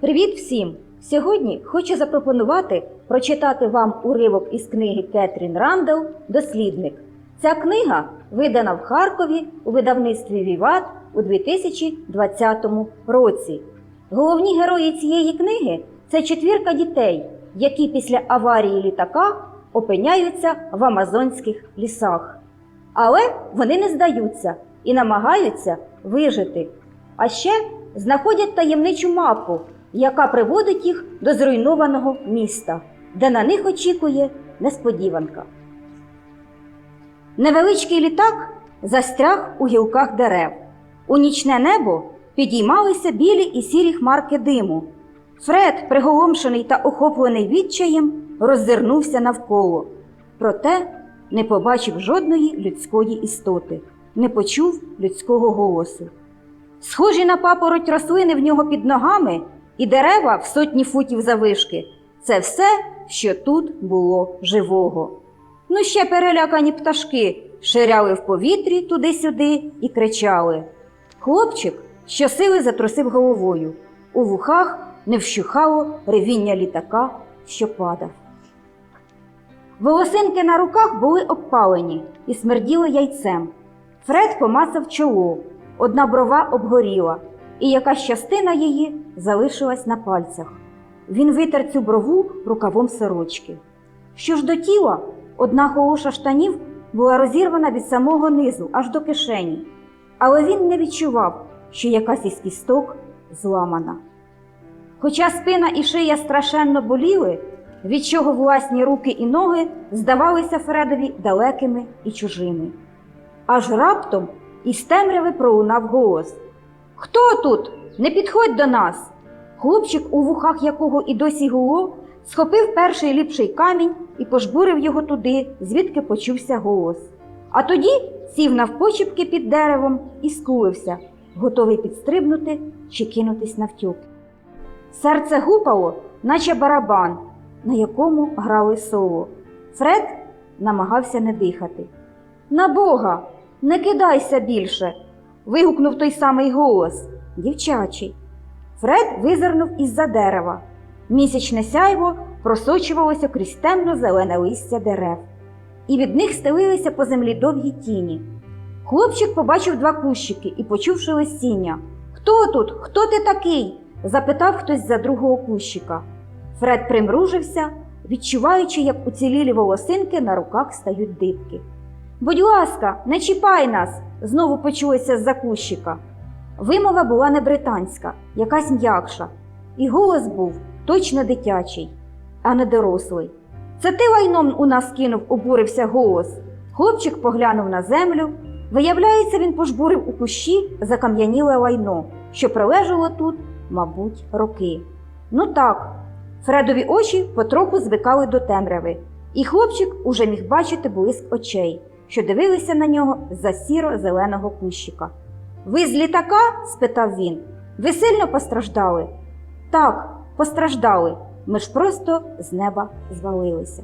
Привіт всім! Сьогодні хочу запропонувати прочитати вам уривок із книги Кетрін Рандел Дослідник. Ця книга видана в Харкові у видавництві Віват у 2020 році. Головні герої цієї книги це четвірка дітей, які після аварії літака опиняються в амазонських лісах. Але вони не здаються і намагаються вижити. А ще знаходять таємничу мапу, яка приводить їх до зруйнованого міста, де на них очікує несподіванка. Невеличкий літак застряг у гілках дерев. У нічне небо підіймалися білі і сірі хмарки диму. Фред, приголомшений та охоплений відчаєм, роззирнувся навколо. Проте не побачив жодної людської істоти, не почув людського голосу. Схожі на папороть рослини в нього під ногами і дерева в сотні футів завишки це все, що тут було живого. Ну, ще перелякані пташки ширяли в повітрі туди-сюди і кричали. Хлопчик щосили затрусив головою. У вухах не вщухало ревіння літака, що падав. Волосинки на руках були обпалені і смерділи яйцем. Фред помацав чоло, одна брова обгоріла, і якась частина її залишилась на пальцях. Він витер цю брову рукавом сорочки. Що ж до тіла, одна холоша штанів була розірвана від самого низу аж до кишені, але він не відчував, що якась із кісток зламана. Хоча спина і шия страшенно боліли, від чого власні руки і ноги здавалися Фредові далекими і чужими. Аж раптом із темряви пролунав голос Хто тут? Не підходь до нас. Хлопчик, у вухах якого і досі гуло, схопив перший ліпший камінь і пожбурив його туди, звідки почувся голос. А тоді сів навпочіпки під деревом і скулився, готовий підстрибнути чи кинутись навтюк. Серце гупало, наче барабан, на якому грали соло. Фред намагався не дихати. На Бога, не кидайся більше. Вигукнув той самий голос, дівчачий. Фред визирнув із-за дерева. Місячне сяйво просочувалося крізь темно зелене листя дерев, і від них стелилися по землі довгі тіні. Хлопчик побачив два кущики і почув шелестіння. Хто тут? Хто ти такий? запитав хтось за другого кущика. Фред примружився, відчуваючи, як уцілілі волосинки на руках стають дибки. Будь ласка, не чіпай нас, знову почулося з-за кущика. Вимова була не британська, якась м'якша, і голос був точно дитячий, а не дорослий. Це ти лайном у нас кинув, обурився голос. Хлопчик поглянув на землю. Виявляється, він пожбурив у кущі закам'яніле лайно, що прилежало тут, мабуть, роки. Ну так, Фредові очі потроху звикали до темряви, і хлопчик уже міг бачити блиск очей, що дивилися на нього з-за сіро-зеленого кущика. Ви з літака? спитав він. Ви сильно постраждали? Так, постраждали. Ми ж просто з неба звалилися.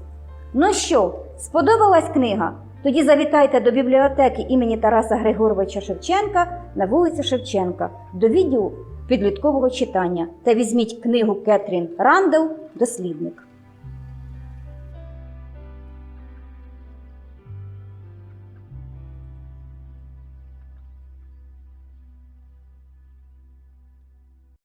Ну що, сподобалась книга? Тоді завітайте до бібліотеки імені Тараса Григоровича Шевченка на вулиці Шевченка до відділу підліткового читання та візьміть книгу Кетрін Рандел Дослідник.